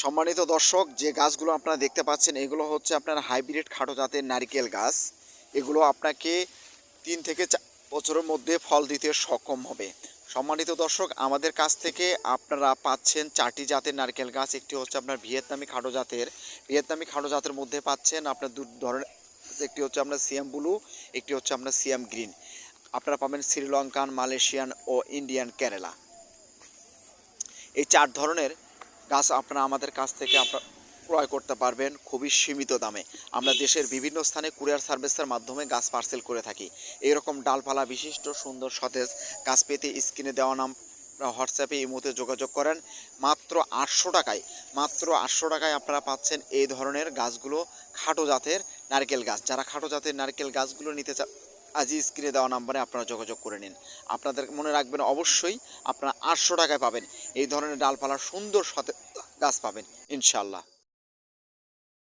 সম্মানিত দর্শক, যে গাছগুলো আপনারা দেখতে পাচ্ছেন, এগুলো হচ্ছে আপনার হাইব্রিড খাটো জাতের নারিকেল গাছ। এগুলো আপনাকে তিন থেকে বছরের মধ্যে ফল দিতে সক্ষম হবে। সম্মানিত দর্শক, আমাদের কাছ থেকে আপনারা পাচ্ছেন চারটি জাতের নারকেল গাছ। একটি হচ্ছে আপনার ভিয়েতনামি খাটো জাতের। ভিয়েতনামি খাটো জাতের মধ্যে পাচ্ছেন আপনার দু ধরনের একটি হচ্ছে আপনার সিয়াম ব্লু, একটি হচ্ছে আপনার সিয়াম গ্রিন। আপনারা পাবেন শ্রীলঙ্কান, মালয়েশিয়ান ও ইন্ডিয়ান কেরালা। এই চার ধরনের গাছ আপনারা আমাদের কাছ থেকে আপনারা ক্রয় করতে পারবেন খুবই সীমিত দামে। আমরা দেশের বিভিন্ন স্থানে কুরিয়ার সার্ভিসের মাধ্যমে গাছ পার্সেল করে থাকি। এইরকম ডালপালা বিশিষ্ট সুন্দর সতেজ গাছ পেতে স্ক্রিনে দেওয়া নাম হোয়াটসঅ্যাপে এই মুহূর্তে যোগাযোগ করেন। মাত্র আটশো টাকায়, মাত্র আটশো টাকায় আপনারা পাচ্ছেন এই ধরনের গাছগুলো খাটো জাতের নারকেল গাছ। যারা খাটো জাতের নারকেল গাছগুলো নিতে চা আজই স্ক্রিনে দেওয়া নাম্বারে আপনারা যোগাযোগ করে নিন। আপনাদের মনে রাখবেন অবশ্যই আপনারা আটশো টাকায় পাবেন। এই ধরনের ডালপালা সুন্দর সাথে গাছ পাবেন ইনশাল্লাহ